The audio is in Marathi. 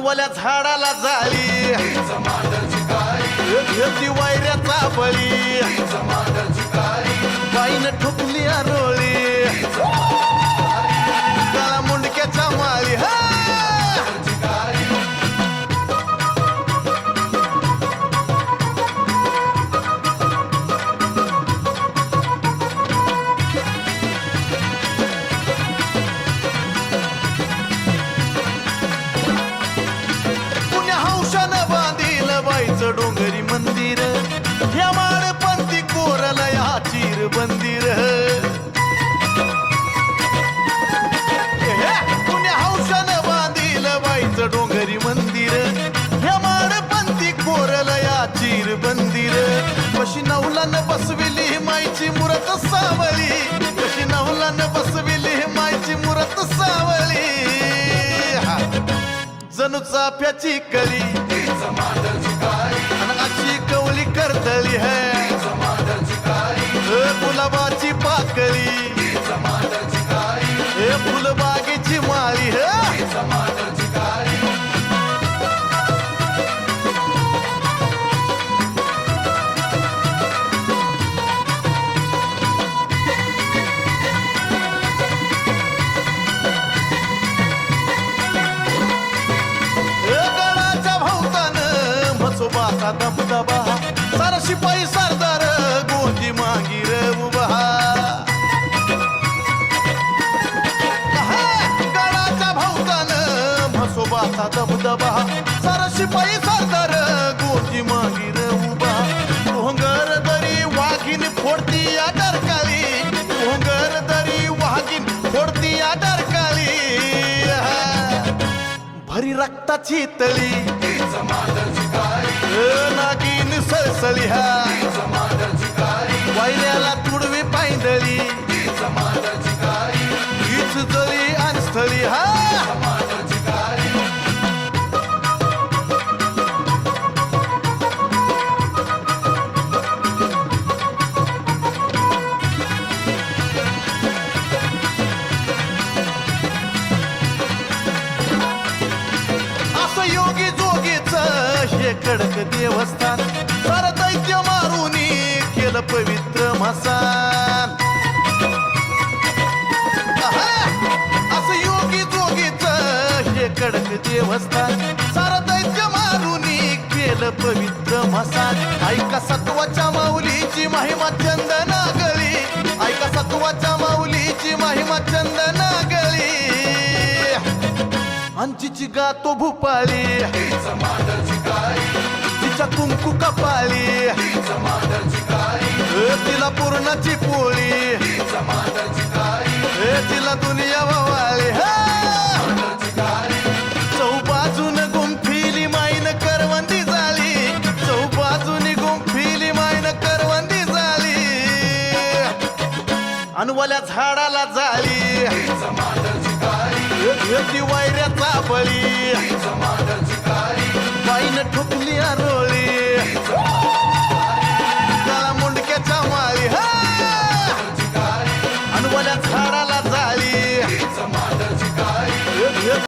मानवल्या झाडाला जाळी. ती वायऱ्याचा बळी बाईनं ठोकली आरोळी. जणू चाफ्याची कली अशी कवली करतली है. ए, गुलाबाची पाकळी. हे फुलबागेची म्हसोबाचा दबदबा सारा शिपाई सरदार गोंदी मागीर उभा. गडाच्या भोवतानं म्हसोबाचा दबदबा. सारा शिपाई सरदार गोंदी मागीर उभा. रक्ताची तळी नागिन सळसळी हा. हे कडक देवस्थान. सार दैत्य मारून केलं पवित्र मसान. असं योगी जोगीच हे कडक देवस्थान. सार दैत्य मारून केलं पवित्र मसान. ऐका सत्वाच्या माऊलीची महिमा अंजीची तो भूपाळी. तिच्या कुंकू कपाळी. ए, तिला पूर्णाची पोळी. ए, तिला दुनिया वावाळी चौबाजून गुंफिली माईन करवंदी झाली. चौबाजूनी गुंफिली माईन करवंदी झाली. अनवल्या झाडाला झाली. ती वायऱ्याचा बळी